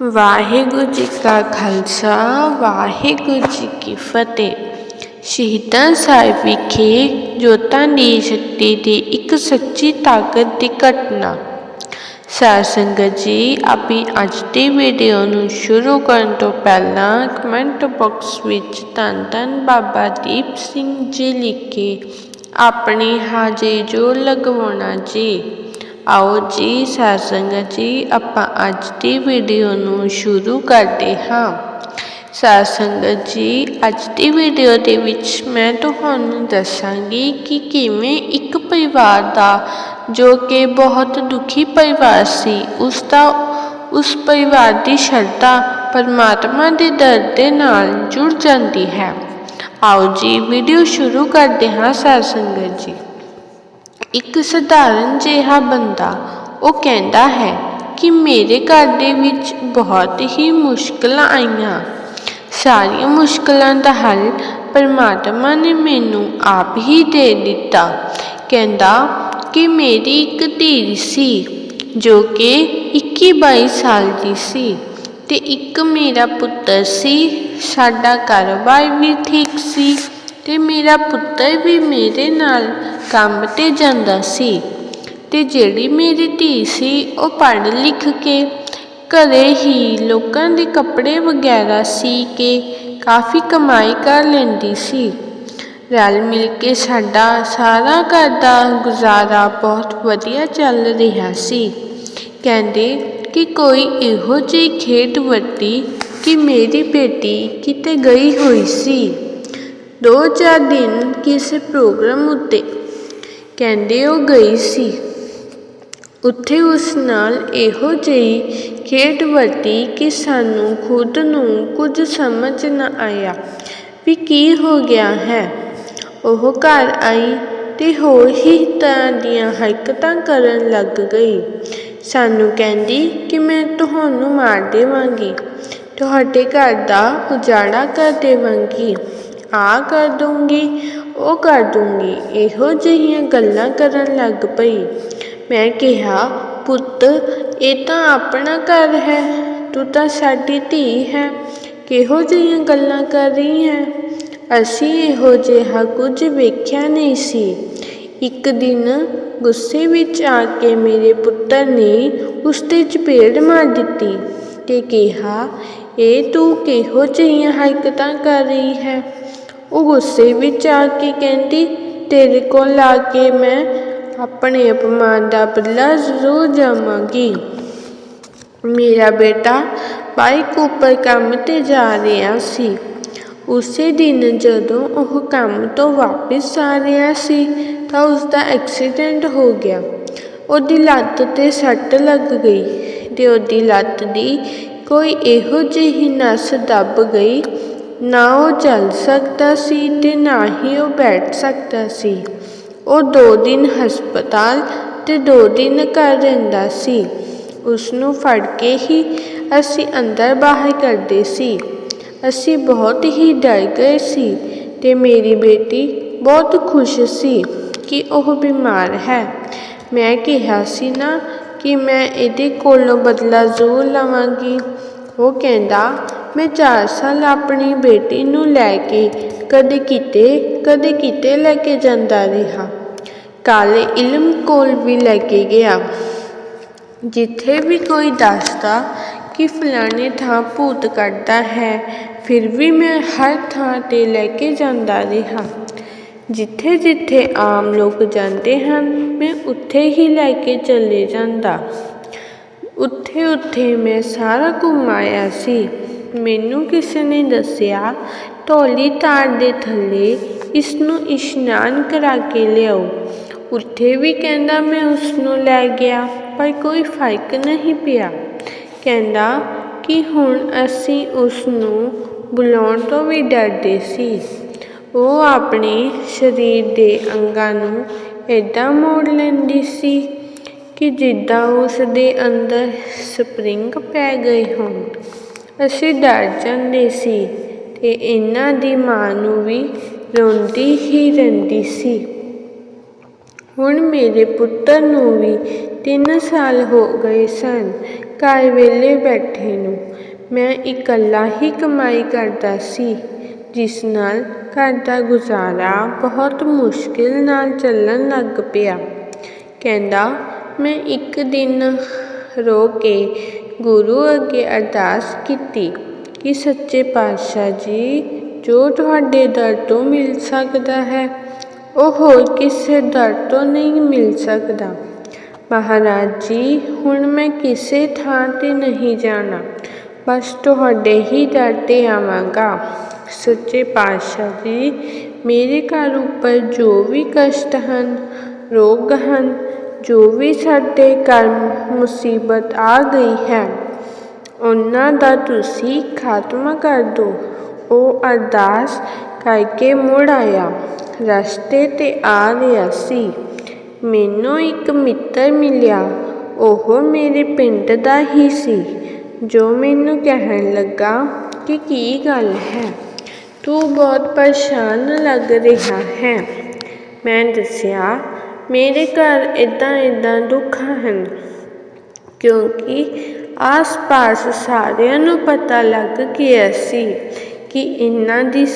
ਵਾਹਿਗੁਰੂ ਜੀ ਕਾ ਖਾਲਸਾ, ਵਾਹਿਗੁਰੂ ਜੀ ਕੀ ਫਤਿਹ। ਸ਼ਹੀਦਾਂ ਸਾਹਿਬ ਵਿਖੇ ਜੋਤਾਂ ਦੀ ਸ਼ਕਤੀ ਦੀ ਇੱਕ ਸੱਚੀ ਤਾਕਤ ਦੀ ਘਟਨਾ। ਸਾਧ ਸੰਗਤ ਜੀ, ਆਪਣੀ ਅੱਜ ਦੀ ਵੀਡੀਓ ਨੂੰ ਸ਼ੁਰੂ ਕਰਨ ਤੋਂ ਪਹਿਲਾਂ ਕਮੈਂਟ ਬਾਕਸ ਵਿੱਚ ਧੰਨ ਧੰਨ ਬਾਬਾ ਦੀਪ ਸਿੰਘ ਜੀ ਲਿਖੇ ਕੇ ਆਪਣੀ ਹਾਜ਼ਰੀ ਜੋ ਲਗਵਾਉਣਾ ਜੀ। ਆਓ ਜੀ ਸਾਧ ਸੰਗਤ ਜੀ, ਆਪਾਂ ਅੱਜ ਦੀ ਵੀਡੀਓ ਨੂੰ ਸ਼ੁਰੂ ਕਰਦੇ ਹਾਂ। ਸਾਧ ਸੰਗਤ ਜੀ, ਅੱਜ ਦੀ ਵੀਡੀਓ ਦੇ ਵਿੱਚ ਮੈਂ ਤੁਹਾਨੂੰ ਦੱਸਾਂਗੀ ਕਿ ਕਿਵੇਂ ਇੱਕ ਪਰਿਵਾਰ ਦਾ, ਜੋ ਕਿ ਬਹੁਤ ਦੁਖੀ ਪਰਿਵਾਰ ਸੀ, ਉਸ ਦਾ, ਉਸ ਪਰਿਵਾਰ ਦੀ ਸ਼ਰਧਾ ਪਰਮਾਤਮਾ ਦੇ ਦਰ ਦੇ ਨਾਲ ਜੁੜ ਜਾਂਦੀ ਹੈ। ਆਓ ਜੀ ਵੀਡੀਓ ਸ਼ੁਰੂ ਕਰਦੇ ਹਾਂ ਸਾਧ ਸੰਗਤ ਜੀ। ਇੱਕ ਸਧਾਰਨ ਜਿਹਾ ਬੰਦਾ, ਉਹ ਕਹਿੰਦਾ ਹੈ ਕਿ ਮੇਰੇ ਘਰ ਦੇ ਵਿੱਚ ਬਹੁਤ ਹੀ ਮੁਸ਼ਕਲਾਂ ਆਈਆਂ। ਸਾਰੀਆਂ ਮੁਸ਼ਕਲਾਂ ਦਾ ਹੱਲ ਪਰਮਾਤਮਾ ਨੇ ਮੈਨੂੰ ਆਪ ਹੀ ਦੇ ਦਿੱਤਾ। ਕਹਿੰਦਾ ਕਿ ਮੇਰੀ ਇੱਕ ਧੀ ਸੀ, ਜੋ ਕਿ 21 22 ਸਾਲ ਦੀ ਸੀ ਤੇ ਇੱਕ ਮੇਰਾ ਪੁੱਤਰ ਸੀ, ਸਾਡਾ ਕਾਰੋਬਾਰ ਵੀ ਠੀਕ ਸੀ ਤੇ ਮੇਰਾ ਪੁੱਤਰ ਵੀ ਮੇਰੇ ਨਾਲ ਕੰਮ ਤੇ ਜਾਂਦਾ ਸੀ ਤੇ ਜਿਹੜੀ ਮੇਰੀ ਧੀ ਸੀ ਉਹ ਪੜ੍ਹ ਲਿਖ ਕੇ ਘਰੇ ਹੀ ਲੋਕਾਂ ਦੇ ਕੱਪੜੇ ਵਗੈਰਾ ਸੀ ਕੇ ਕਾਫੀ ਕਮਾਈ ਕਰ ਲੈਂਦੀ ਸੀ। ਰਲ ਮਿਲ ਕੇ ਸਾਡਾ ਸਾਰਾ ਘਰ ਦਾ ਗੁਜ਼ਾਰਾ ਬਹੁਤ ਵਧੀਆ ਚੱਲ ਰਿਹਾ ਸੀ। ਕਹਿੰਦੇ ਕਿ ਕੋਈ ਇਹੋ ਜਿਹੀ ਖੇਡ ਵਰਤੀ ਕਿ ਮੇਰੀ ਬੇਟੀ ਕਿਤੇ ਗਈ ਹੋਈ ਸੀ। ਦੋ ਚਾਰ ਦਿਨ ਕਿਸੇ ਪ੍ਰੋਗਰਾਮ ਉੱਤੇ ਕਹਿੰਦੇ ਉਹ ਗਈ ਸੀ। ਉੱਥੇ ਉਸ ਨਾਲ ਇਹੋ ਜਿਹੀ ਖੇਡ ਵਰਤੀ ਕਿ ਸਾਨੂੰ ਖੁਦ ਨੂੰ ਕੁਝ ਸਮਝ ਨਾ ਆਇਆ ਵੀ ਕੀ ਹੋ ਗਿਆ ਹੈ। ਉਹ ਘਰ ਆਈ ਤੇ ਹੋਰ ਹੀ ਤਰ੍ਹਾਂ ਦੀਆਂ ਹਰਕਤਾਂ ਕਰਨ ਲੱਗ ਗਈ। ਸਾਨੂੰ ਕਹਿੰਦੀ ਕਿ ਮੈਂ ਤੁਹਾਨੂੰ ਮਾਰ ਦੇਵਾਂਗੀ। ਤੁਹਾਡੇ ਘਰ ਦਾ ਉਜਾੜਾ ਕਰ ਦੇਵਾਂਗੀ। ਆ ਕਰ ਦੂੰਗੀ ਉਹ ਕਰ ਦੂੰਗੀ। ਇਹੋ ਜਿਹੀਆਂ ਗੱਲਾਂ ਕਰਨ ਲੱਗ ਪਈ। ਮੈਂ ਕਿਹਾ, ਪੁੱਤ, ਇਹ ਤਾਂ ਆਪਣਾ ਘਰ ਹੈ। ਤੂੰ ਤਾਂ ਸਾਡੀ ਧੀ ਹੈ। ਕਿਹੋ ਜਿਹੀਆਂ ਗੱਲਾਂ ਕਰ ਰਹੀ ਹੈ? ਅਸੀਂ ਇਹੋ ਜਿਹਾ ਕੁਝ ਵੇਖਿਆ ਨਹੀਂ ਸੀ। ਇੱਕ ਦਿਨ ਗੁੱਸੇ ਵਿੱਚ ਆ ਕੇ ਮੇਰੇ ਪੁੱਤਰ ਨੇ ਉਸ ਤੇ ਚਪੇੜ ਮਾਰ ਦਿੱਤੀ ਤੇ ਕਿਹਾ, ਇਹ ਤੂੰ ਕਿਹੋ ਜਿਹੀਆਂ ਹਰਕਤਾਂ ਕਰ ਰਹੀ ਹੈ? ਉਹ ਗੁੱਸੇ ਵਿੱਚ ਆ ਕੇ ਕਹਿੰਦੀ, ਤੇਰੇ ਕੋਲ ਆ ਕੇ ਮੈਂ ਆਪਣੇ ਅਪਮਾਨ ਦਾ ਬਦਲਾ ਜ਼ਰੂਰ ਜਾਵਾਂਗੀ ਮੇਰਾ ਬੇਟਾ ਬਾਈਕ ਉੱਪਰ ਕੰਮ ਤੇ ਜਾ ਰਿਹਾ ਸੀ। ਉਸੇ ਦਿਨ ਜਦੋਂ ਉਹ ਕੰਮ ਤੋਂ ਵਾਪਸ ਆ ਰਿਹਾ ਸੀ, ਤਾਂ ਉਸ ਦਾ ਐਕਸੀਡੈਂਟ ਹੋ ਗਿਆ। ਉਹਦੀ ਲੱਤ ਤੇ ਸੱਟ ਲੱਗ ਗਈ ਤੇ ਉਹਦੀ ਲੱਤ ਦੀ ਕੋਈ ਇਹੋ ਜਿਹੀ ਨਸ ਦੱਬ ਗਈ ਨਾ ਉਹ ਚੱਲ ਸਕਦਾ ਸੀ ਤੇ ਨਾ ਹੀ ਉਹ ਬੈਠ ਸਕਦਾ ਸੀ। ਉਹ ਦੋ ਦਿਨ ਹਸਪਤਾਲ ਤੇ ਦੋ ਦਿਨ ਘਰ ਰਹਿੰਦਾ ਸੀ। ਉਸ ਨੂੰ ਫੜ ਕੇ ਹੀ ਅਸੀਂ ਅੰਦਰ ਬਾਹਰ ਕਰਦੇ ਸੀ। ਅਸੀਂ ਬਹੁਤ ਹੀ ਡਰ ਗਏ ਸੀ ਤੇ ਮੇਰੀ ਬੇਟੀ ਬਹੁਤ ਖੁਸ਼ ਸੀ ਕਿ ਉਹ ਬਿਮਾਰ ਹੈ। ਮੈਂ ਕਿਹਾ ਸੀ ਨਾ ਕਿ ਮੈਂ ਇਹਦੇ ਕੋਲੋਂ ਬਦਲਾ ਜ਼ਰੂਰ ਲਵਾਂਗੀ। ਉਹ ਕਹਿੰਦਾ ਮੈਂ ਚਾਰ ਸਾਲ ਆਪਣੀ ਬੇਟੀ ਨੂੰ ਲੈ ਕੇ ਕਦੇ ਕਿਤੇ ਕਦੇ ਕਿਤੇ ਲੈ ਕੇ ਜਾਂਦਾ ਰਿਹਾ। ਕਾਲੇ ਇਲਮ ਕੋਲ ਵੀ ਲੈ ਕੇ ਗਿਆ। ਜਿੱਥੇ ਵੀ ਕੋਈ ਦੱਸਦਾ ਕਿ ਫਲਾਣੇ ਥਾਂ ਭੂਤ ਕੱਢਦਾ ਹੈ, ਫਿਰ ਵੀ ਮੈਂ ਹਰ ਥਾਂ ਤੇ ਲੈ ਕੇ ਜਾਂਦਾ ਰਿਹਾ। ਜਿੱਥੇ ਜਿੱਥੇ ਆਮ ਲੋਕ ਜਾਂਦੇ ਹਨ, ਮੈਂ ਉੱਥੇ ਹੀ ਲੈ ਕੇ ਚਲੇ ਜਾਂਦਾ। ਉੱਥੇ ਉੱਥੇ ਮੈਂ ਸਾਰਾ ਘੁੰਮਾਇਆ ਸੀ। ਮੈਨੂੰ ਕਿਸੇ ਨੇ ਦੱਸਿਆ, ਧੌਲੀ ਤਾਰ ਦੇ ਥੱਲੇ ਇਸ ਨੂੰ ਇਸ਼ਨਾਨ ਕਰਾ ਕੇ ਲਿਆਓ। ਉੱਥੇ ਵੀ ਕਹਿੰਦਾ ਮੈਂ ਉਸ ਨੂੰ ਲੈ ਗਿਆ, ਪਰ ਕੋਈ ਫ਼ਰਕ ਨਹੀਂ ਪਿਆ। ਕਹਿੰਦਾ ਕਿ ਹੁਣ ਅਸੀਂ ਉਸ ਨੂੰ ਬੁਲਾਉਣ ਤੋਂ ਵੀ ਡਰਦੇ ਸੀ। ਉਹ ਆਪਣੇ ਸਰੀਰ ਦੇ ਅੰਗਾਂ ਨੂੰ ਇੱਦਾਂ ਮੋੜ ਲੈਂਦੀ ਸੀ ਕਿ ਜਿੱਦਾਂ ਉਸ ਦੇ ਅੰਦਰ ਸਪਰਿੰਗ ਪੈ ਗਏ ਹੋਣ। ਅਸੀਂ ਡਰ ਜਾਂਦੇ ਸੀ ਅਤੇ ਇਹਨਾਂ ਦੀ ਮਾਂ ਨੂੰ ਵੀ ਰੋਂਦੀ ਹੀ ਰਹਿੰਦੀ ਸੀ। ਹੁਣ ਮੇਰੇ ਪੁੱਤਰ ਨੂੰ ਵੀ ਤਿੰਨ ਸਾਲ ਹੋ ਗਏ ਸਨ ਘਰ ਵੇਲੇ ਬੈਠੇ ਨੂੰ। ਮੈਂ ਇਕੱਲਾ ਹੀ ਕਮਾਈ ਕਰਦਾ ਸੀ, ਜਿਸ ਨਾਲ ਘਰ ਦਾ ਗੁਜ਼ਾਰਾ ਬਹੁਤ ਮੁਸ਼ਕਿਲ ਨਾਲ ਚੱਲਣ ਲੱਗ ਪਿਆ। ਕਹਿੰਦਾ, ਮੈਂ ਇੱਕ ਦਿਨ ਰੋ ਕੇ ਗੁਰੂ ਅੱਗੇ ਅਰਦਾਸ ਕੀਤੀ ਕਿ ਸੱਚੇ ਪਾਤਸ਼ਾਹ ਜੀ, ਜੋ ਤੁਹਾਡੇ ਦਰ ਤੋਂ ਮਿਲ ਸਕਦਾ ਹੈ, ਉਹ ਹੋਰ ਕਿਸੇ ਦਰ ਤੋਂ ਨਹੀਂ ਮਿਲ ਸਕਦਾ। ਮਹਾਰਾਜ ਜੀ, ਹੁਣ ਮੈਂ ਕਿਸੇ ਥਾਂ 'ਤੇ ਨਹੀਂ ਜਾਣਾ, ਬਸ ਤੁਹਾਡੇ ਹੀ ਦਰ 'ਤੇ ਆਵਾਂਗਾ। ਸੱਚੇ ਪਾਤਸ਼ਾਹ ਜੀ, ਮੇਰੇ ਘਰ ਉੱਪਰ ਜੋ ਵੀ ਕਸ਼ਟ ਹਨ, ਰੋਗ ਹਨ ਜੋ ਵੀ ਸਾਡੇ ਘਰ ਮੁਸੀਬਤ ਆ ਗਈ ਹੈ, ਉਹਨਾਂ ਦਾ ਤੁਸੀਂ ਖਾਤਮਾ ਕਰ ਦਿਓ। ਉਹ ਅਰਦਾਸ ਕਰਕੇ ਮੁੜ ਆਇਆ। ਰਸਤੇ 'ਤੇ ਆ ਰਿਹਾ ਸੀ। ਮੈਨੂੰ ਇੱਕ ਮਿੱਤਰ ਮਿਲਿਆ। ਉਹ ਮੇਰੇ ਪਿੰਡ ਦਾ ਹੀ ਸੀ, ਜੋ ਮੈਨੂੰ ਕਹਿਣ ਲੱਗਾ ਕਿ ਕੀ ਗੱਲ ਹੈ? ਤੂੰ ਬਹੁਤ ਪਰੇਸ਼ਾਨ ਲੱਗ ਰਿਹਾ ਹੈ। ਮੈਂ ਦੱਸਿਆ ਮੇਰੇ ਘਰ ਇੱਦਾਂ ਇੱਦਾਂ ਦੁੱਖ ਹਨ, ਕਿਉਂਕਿ ਆਸ-ਪਾਸ ਸਾਰਿਆਂ ਨੂੰ ਪਤਾ ਲੱਗ ਗਿਆ ਸੀ ਕਿ ਇਹਨਾਂ ਦੀ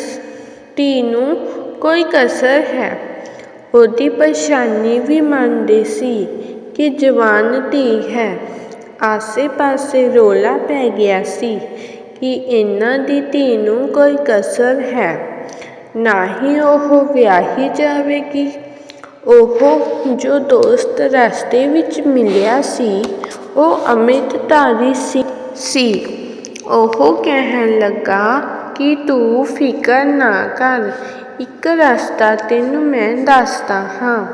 ਧੀ ਨੂੰ ਕੋਈ ਕਸਰ ਹੈ। ਉਹਦੀ ਪਰੇਸ਼ਾਨੀ ਵੀ ਮੰਨਦੇ ਸੀ ਕਿ ਜਵਾਨ ਧੀ ਹੈ। ਆਸੇ-ਪਾਸੇ ਰੌਲਾ ਪੈ ਗਿਆ ਸੀ ਕਿ ਇਹਨਾਂ ਦੀ ਧੀ ਨੂੰ ਕੋਈ ਕਸਰ ਹੈ। ਨਾ ਹੀ ਉਹ ਵਿਆਹੀ ਜਾਵੇਗੀ ਉਹ ਜੋ ਦੋਸਤ ਰਸਤੇ ਵਿੱਚ ਮਿਲਿਆ ਸੀ, ਉਹ ਅੰਮ੍ਰਿਤਧਾਰੀ ਸੀ। ਉਹ ਕਹਿਣ ਲੱਗਾ ਕਿ ਤੂੰ ਫਿਕਰ ਨਾ ਕਰ, ਇੱਕ ਰਸਤਾ ਤੈਨੂੰ ਮੈਂ ਦੱਸਦਾ ਹਾਂ।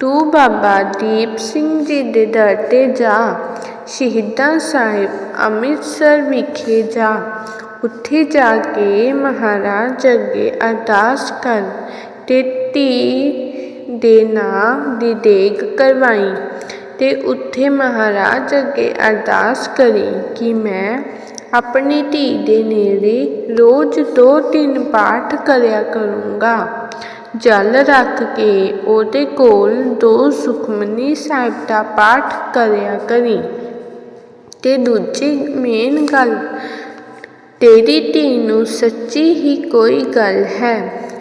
ਤੂੰ ਬਾਬਾ ਦੀਪ ਸਿੰਘ ਜੀ ਦੇ ਦਰ 'ਤੇ ਜਾ। ਸ਼ਹੀਦਾਂ ਸਾਹਿਬ ਅੰਮ੍ਰਿਤਸਰ ਵਿਖੇ ਜਾ। ਉੱਥੇ ਜਾ ਕੇ ਮਹਾਰਾਜ ਅੱਗੇ ਅਰਦਾਸ ਕਰ, ਤੇ ਧੀ ਦੇ ਨਾਂ ਦੀ ਦੇਗ ਕਰਵਾਈ ਤੇ ਉੱਥੇ ਮਹਾਰਾਜ ਅੱਗੇ ਅਰਦਾਸ ਕਰੀ ਕਿ ਮੈਂ ਆਪਣੀ ਧੀ ਦੇ ਨੇੜੇ ਰੋਜ਼ ਦੋ ਤਿੰਨ ਪਾਠ ਕਰਿਆ ਕਰੂੰਗਾ। ਜਲ ਰੱਖ ਕੇ ਉਹਦੇ ਕੋਲ ਦੋ ਸੁਖਮਨੀ ਸਾਹਿਬ ਦਾ ਪਾਠ ਕਰਿਆ ਕਰੀ ਤੇ ਦੂਜੀ ਮੇਨ ਗੱਲ, ਤੇਰੀ ਧੀ ਨੂੰ ਸੱਚੀ ਹੀ ਕੋਈ ਗੱਲ ਹੈ,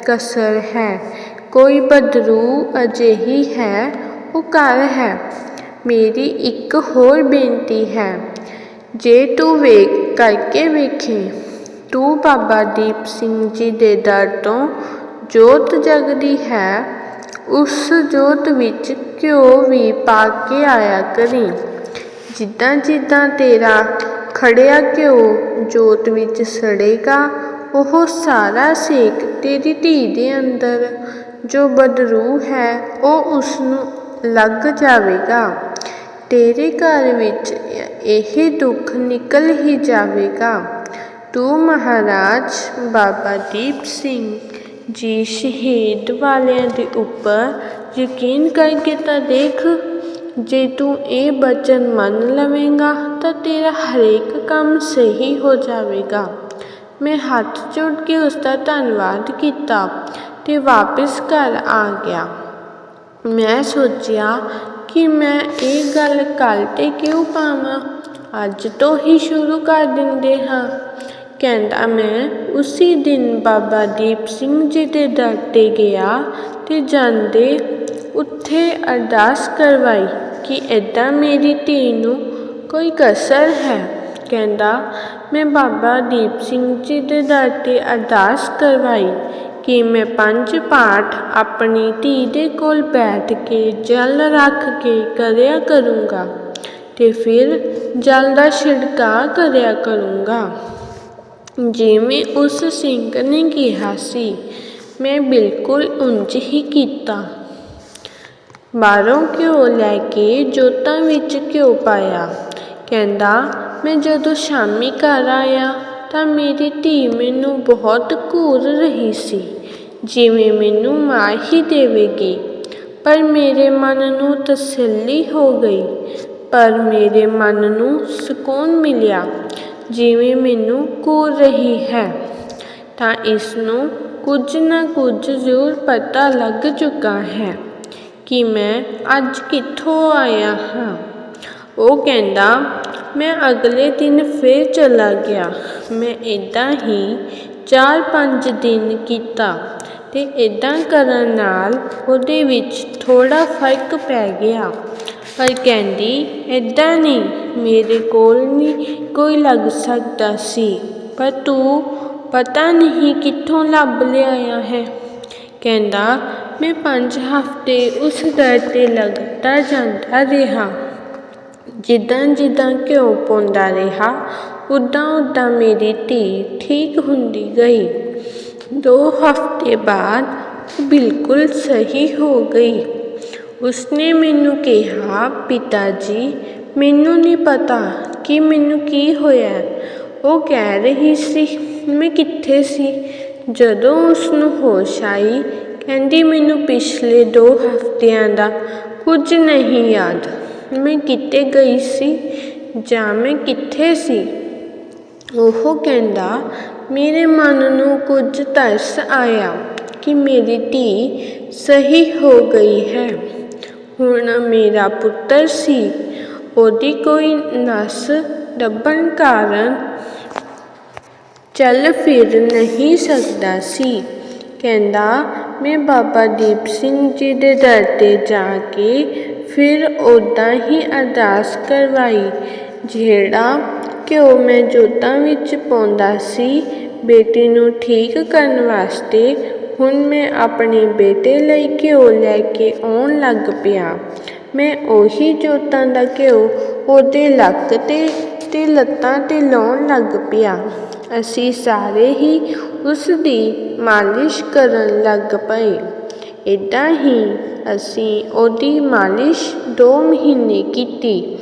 ਕਸਰ ਹੈ। ਕੋਈ ਬਦਰੂ ਅਜਿਹੀ ਹੈ, ਉਹ ਘਰ ਹੈ। ਮੇਰੀ ਇੱਕ ਹੋਰ ਬੇਨਤੀ ਹੈ, ਜੇ ਤੂੰ ਵੇਖ ਕਰਕੇ ਵੇਖੇ। ਤੂੰ ਬਾਬਾ ਦੀਪ ਸਿੰਘ ਜੀ ਦੇ ਦਰ ਤੋਂ ਜੋਤ ਜਗਦੀ ਹੈ, ਉਸ ਜੋਤ ਵਿੱਚ ਘਿਓ ਵੀ ਪਾ ਕੇ ਆਇਆ ਕਰੀ। ਜਿੱਦਾਂ ਜਿੱਦਾਂ ਤੇਰਾ ਖੜਿਆ ਘਿਓ ਜੋਤ ਵਿੱਚ ਸੜੇਗਾ, ਉਹ ਸਾਰਾ ਸੇਕ ਤੇਰੀ ਧੀ ਦੇ ਅੰਦਰ। ਜੋ ਬਦਰੂ ਹੈ, ਉਹ ਉਸ ਨੂੰ ਲੱਗ ਜਾਵੇਗਾ। ਤੇਰੇ ਘਰ ਵਿੱਚ ਇਹ ਦੁੱਖ ਨਿਕਲ ਹੀ ਜਾਵੇਗਾ। ਤੂੰ ਮਹਾਰਾਜ ਬਾਬਾ ਦੀਪ ਸਿੰਘ ਜੀ ਸ਼ਹੀਦ ਵਾਲਿਆਂ ਦੇ ਉੱਪਰ ਯਕੀਨ ਕਰਕੇ ਤਾਂ ਦੇਖ, ਜੇ ਤੂੰ ਇਹ ਬਚਨ ਮੰਨ ਲਵੇਂਗਾ, ਤਾਂ ਤੇਰਾ ਹਰੇਕ ਕੰਮ ਸਹੀ ਹੋ ਜਾਵੇਗਾ। ਮੈਂ ਹੱਥ ਜੋੜ ਕੇ ਉਸ ਦਾ ਧੰਨਵਾਦ ਕੀਤਾ। ਤੇ ਵਾਪਸ ਘਰ ਆ ਗਿਆ। ਮੈਂ ਸੋਚਿਆ ਕਿ ਮੈਂ ਇਹ ਗੱਲ ਕੱਲ ਤੇ ਕਿਉਂ ਪਾਵਾਂ? ਅੱਜ ਤੋਂ ਹੀ ਸ਼ੁਰੂ ਕਰ ਦਿੰਦੇ ਹਾਂ। ਕਹਿੰਦਾ ਮੈਂ ਉਸੇ ਦਿਨ ਬਾਬਾ ਦੀਪ ਸਿੰਘ ਜੀ ਦੇ ਦਰ 'ਤੇ ਗਿਆ ਤੇ ਜਾਂਦੇ ਉੱਥੇ ਅਰਦਾਸ ਕਰਵਾਈ ਕਿ ਇੱਦਾਂ ਮੇਰੀ ਧੀ ਨੂੰ ਕੋਈ ਕਸਰ ਹੈ। ਕਹਿੰਦਾ, ਮੈਂ ਬਾਬਾ ਦੀਪ ਸਿੰਘ ਜੀ ਦੇ ਦਰ 'ਤੇ ਅਰਦਾਸ ਕਰਵਾਈ ਕਿ ਮੈਂ ਪੰਜ ਪਾਠ ਆਪਣੀ ਧੀ ਦੇ ਕੋਲ ਬੈਠ ਕੇ ਜਲ ਰੱਖ ਕੇ ਕਰਿਆ ਕਰੂੰਗਾ ਤੇ ਫਿਰ ਜਲ ਦਾ ਛਿੜਕਾਅ ਕਰਿਆ ਕਰੂੰਗਾ। ਜਿਵੇਂ ਉਸ ਸਿੰਘ ਨੇ ਕਿਹਾ ਸੀ, ਮੈਂ ਬਿਲਕੁਲ ਉਂਝ ਹੀ ਕੀਤਾ। ਬਾਹਰੋਂ ਘਿਓ ਲੈ ਕੇ ਜੋਤਾਂ ਵਿੱਚ ਘਿਓ ਪਾਇਆ। ਕਹਿੰਦਾ, ਮੈਂ ਜਦੋਂ ਸ਼ਾਮੀ ਘਰ ਆਇਆ ਤਾਂ ਮੇਰੀ ਧੀ ਮੈਨੂੰ ਬਹੁਤ ਘੂਰ ਰਹੀ ਸੀ, ਜਿਵੇਂ ਮੈਨੂੰ ਮਾਰ ਹੀ ਦੇਵੇਗੀ। ਪਰ ਮੇਰੇ ਮਨ ਨੂੰ ਤਸੱਲੀ ਹੋ ਗਈ, ਪਰ ਮੇਰੇ ਮਨ ਨੂੰ ਸਕੂਨ ਮਿਲਿਆ, ਜਿਵੇਂ ਮੈਨੂੰ ਘੂਰ ਰਹੀ ਹੈ। ਤਾਂ ਇਸ ਨੂੰ ਕੁਝ ਨਾ ਕੁਝ ਜ਼ਰੂਰ ਪਤਾ ਲੱਗ ਚੁੱਕਾ ਹੈ ਕਿ ਮੈਂ ਅੱਜ ਕਿੱਥੋਂ ਆਇਆ ਹਾਂ। ਉਹ ਕਹਿੰਦਾ ਮੈਂ ਅਗਲੇ ਦਿਨ ਫਿਰ ਚਲਾ ਗਿਆ। ਮੈਂ ਇੱਦਾਂ ਹੀ ਚਾਰ ਪੰਜ ਦਿਨ ਕੀਤਾ ਅਤੇ ਇੱਦਾਂ ਕਰਨ ਨਾਲ ਉਹਦੇ ਵਿੱਚ ਥੋੜ੍ਹਾ ਫ਼ਰਕ ਪੈ ਗਿਆ। ਪਰ ਕਹਿੰਦੀ ਇੱਦਾਂ ਨਹੀਂ, ਮੇਰੇ ਕੋਲ ਨਹੀਂ ਕੋਈ ਲੱਗ ਸਕਦਾ ਸੀ, ਪਰ ਤੂੰ ਪਤਾ ਨਹੀਂ ਕਿੱਥੋਂ ਲੱਭ ਲਿਆਇਆ ਹੈ। ਕਹਿੰਦਾ, ਮੈਂ ਪੰਜ ਹਫ਼ਤੇ ਉਸ ਦਰ 'ਤੇ ਲਗਾਤਾਰ ਜਾਂਦਾ ਰਿਹਾ। ਜਿੱਦਾਂ ਜਿੱਦਾਂ ਘਿਓ ਪਾਉਂਦਾ ਰਿਹਾ, ਉੱਦਾਂ ਉੱਦਾਂ ਮੇਰੀ ਧੀ ਠੀਕ ਹੁੰਦੀ ਗਈ। ਦੋ ਹਫ਼ਤੇ ਬਾਅਦ ਬਿਲਕੁਲ ਸਹੀ ਹੋ ਗਈ। ਉਸਨੇ ਮੈਨੂੰ ਕਿਹਾ, ਪਿਤਾ ਜੀ, ਮੈਨੂੰ ਨਹੀਂ ਪਤਾ ਕਿ ਮੈਨੂੰ ਕੀ ਹੋਇਆ। ਉਹ ਕਹਿ ਰਹੀ ਸੀ, ਮੈਂ ਕਿੱਥੇ ਸੀ? ਜਦੋਂ ਉਸਨੂੰ ਹੋਸ਼ ਆਈ, ਕਹਿੰਦੀ, ਮੈਨੂੰ ਪਿਛਲੇ ਦੋ ਹਫ਼ਤਿਆਂ ਦਾ ਕੁਝ ਨਹੀਂ ਯਾਦ। ਮੈਂ ਕਿਤੇ ਗਈ ਸੀ ਜਾਂ ਮੈਂ ਕਿੱਥੇ ਸੀ? ਉਹ ਕਹਿੰਦਾ, ਮੇਰੇ ਮਨ ਨੂੰ ਕੁਝ ਤਰਸ ਆਇਆ ਕਿ ਮੇਰੀ ਧੀ ਸਹੀ ਹੋ ਗਈ ਹੈ। ਹੁਣ ਮੇਰਾ ਪੁੱਤਰ ਸੀ। ਉਹਦੀ ਕੋਈ ਨਸ ਦੱਬਣ ਕਾਰਨ ਚੱਲ ਫਿਰ ਨਹੀਂ ਸਕਦਾ ਸੀ। ਕਹਿੰਦਾ, ਮੈਂ ਬਾਬਾ ਦੀਪ ਸਿੰਘ ਜੀ ਦੇ ਦਰ 'ਤੇ ਜਾ ਕੇ ਫਿਰ ਉੱਦਾਂ ਹੀ ਅਰਦਾਸ ਕਰਵਾਈ, ਜਿਹੜਾ ਘਿਓ ਮੈਂ ਜੋਤਾਂ ਵਿੱਚ ਪਾਉਂਦਾ ਸੀ, ਬੇਟੀ ਨੂੰ ਠੀਕ ਕਰਨ ਵਾਸਤੇ ਹੁਣ ਮੈਂ ਆਪਣੇ ਬੇਟੇ ਲਈ ਘਿਓ ਲੈ ਕੇ ਆਉਣ ਲੱਗ ਪਿਆ। ਮੈਂ ਉਹੀ ਜੋਤਾਂ ਦਾ ਘਿਓ ਉਹਦੇ ਲੱਕ 'ਤੇ, ਤੇ ਲੱਤਾਂ 'ਤੇ ਲਾਉਣ ਲੱਗ ਪਿਆ। ਅਸੀਂ ਸਾਰੇ ਹੀ ਉਸ ਦੀ ਮਾਲਿਸ਼ ਕਰਨ ਲੱਗ ਪਏ। ਇੱਦਾਂ ਹੀ ਅਸੀਂ ਉਹਦੀ ਮਾਲਿਸ਼ ਦੋ ਮਹੀਨੇ ਕੀਤੀ।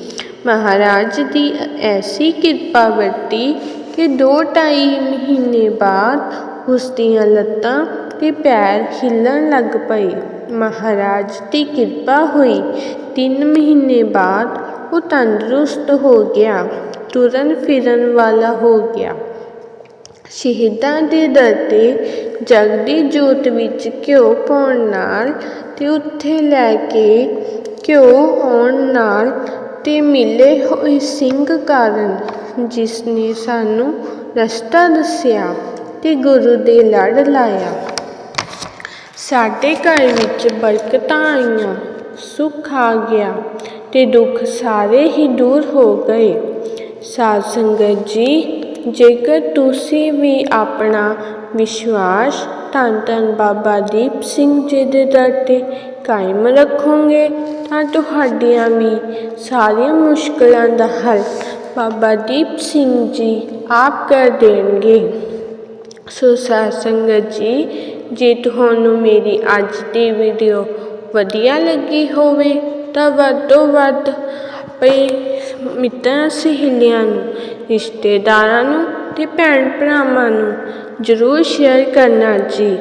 ਮਹਾਰਾਜ ਦੀ ਐਸੀ ਕਿਰਪਾ ਵਰਤੀ ਕਿ ਦੋ ਢਾਈ ਮਹੀਨੇ ਬਾਅਦ ਉਸ ਦੀਆਂ ਲੱਤਾਂ ਅਤੇ ਪੈਰ ਹਿੱਲਣ ਲੱਗ ਪਏ। ਮਹਾਰਾਜ ਦੀ ਕਿਰਪਾ ਹੋਈ। ਤਿੰਨ ਮਹੀਨੇ ਬਾਅਦ ਉਹ ਤੰਦਰੁਸਤ ਹੋ ਗਿਆ, ਤੁਰਨ ਫਿਰਨ ਵਾਲਾ ਹੋ ਗਿਆ। ਸ਼ਹੀਦਾਂ ਦੇ ਦਰ 'ਤੇ ਜਗਦੀ ਜੋਤ ਵਿੱਚ ਘਿਓ ਪਾਉਣ ਨਾਲ ਅਤੇ ਉੱਥੇ ਲੈ ਕੇ ਘਿਓ ਆਉਣ ਨਾਲ ਅਤੇ ਮਿਲੇ ਹੋਏ ਸਿੰਘ ਕਾਰਨ ਜਿਸ ਨੇ ਸਾਨੂੰ ਰਸਤਾ ਦੱਸਿਆ ਅਤੇ ਗੁਰੂ ਦੇ ਲੜ ਲਾਇਆ। ਸਾਡੇ ਘਰ ਵਿੱਚ ਬਰਕਤਾਂ ਆਈਆਂ, ਸੁੱਖ ਆ ਗਿਆ ਤੇ ਦੁੱਖ ਸਾਰੇ ਹੀ ਦੂਰ ਹੋ ਗਏ। ਸਾਧ ਸੰਗਤ ਜੀ ਜੇਕਰ ਤੁਸੀਂ ਵੀ ਆਪਣਾ ਵਿਸ਼ਵਾਸ ਧੰਨ ਧੰਨ ਬਾਬਾ ਦੀਪ ਸਿੰਘ ਜੀ ਦੇ ਦਰ 'ਤੇ ਕਾਇਮ ਰੱਖੋਗੇ, ਤਾਂ ਤੁਹਾਡੀਆਂ ਵੀ ਸਾਰੀਆਂ ਮੁਸ਼ਕਲਾਂ ਦਾ ਹੱਲ ਬਾਬਾ ਦੀਪ ਸਿੰਘ ਜੀ ਆਪ ਕਰ ਦੇਣਗੇ। ਸੋ ਸਾਧ ਸੰਗਤ ਜੀ, ਜੇ ਤੁਹਾਨੂੰ ਮੇਰੀ ਅੱਜ ਦੀ ਵੀਡੀਓ ਵਧੀਆ ਲੱਗੀ ਹੋਵੇ, ਤਾਂ ਵੱਧ ਤੋਂ ਵੱਧ ਆਪਣੇ ਮਿੱਤਰਾਂ ਸਹੇਲੀਆਂ ਨੂੰ, ਰਿਸ਼ਤੇਦਾਰਾਂ ਨੂੰ ਅਤੇ ਭੈਣ ਭਰਾਵਾਂ ਨੂੰ ਜ਼ਰੂਰ ਸ਼ੇਅਰ ਕਰਨਾ ਜੀ।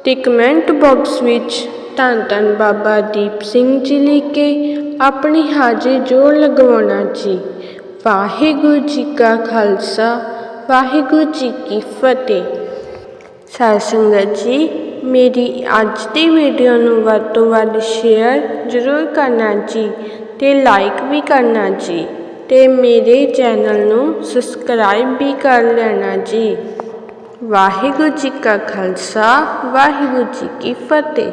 ਅਤੇ ਕਮੈਂਟ ਬਾਕਸ ਵਿੱਚ ਧੰਨ ਧੰਨ ਬਾਬਾ ਦੀਪ ਸਿੰਘ ਜੀ ਲਿਖ ਕੇ ਆਪਣੀ ਹਾਜ਼ਰੀ ਜ਼ੋਰ ਲਗਵਾਉਣਾ ਜੀ। ਵਾਹਿਗੁਰੂ ਜੀ ਕਾ ਖਾਲਸਾ, ਵਾਹਿਗੁਰੂ ਜੀ ਕੀ ਫਤਿਹ। ਸਾਧ ਸੰਗਤ ਜੀ, ਮੇਰੀ ਅੱਜ ਦੀ ਵੀਡੀਓ ਨੂੰ ਵੱਧ ਤੋਂ ਵੱਧ ਸ਼ੇਅਰ ਜ਼ਰੂਰ ਕਰਨਾ ਜੀ। ਅਤੇ ਲਾਈਕ ਵੀ ਕਰਨਾ ਜੀ ਅਤੇ ਮੇਰੇ ਚੈਨਲ ਨੂੰ ਸਬਸਕ੍ਰਾਈਬ ਵੀ ਕਰ ਲੈਣਾ ਜੀ। ਵਾਹਿਗੁਰੂ ਜੀ ਕਾ ਖਾਲਸਾ, ਵਾਹਿਗੁਰੂ ਜੀ ਕੀ ਫਤਿਹ।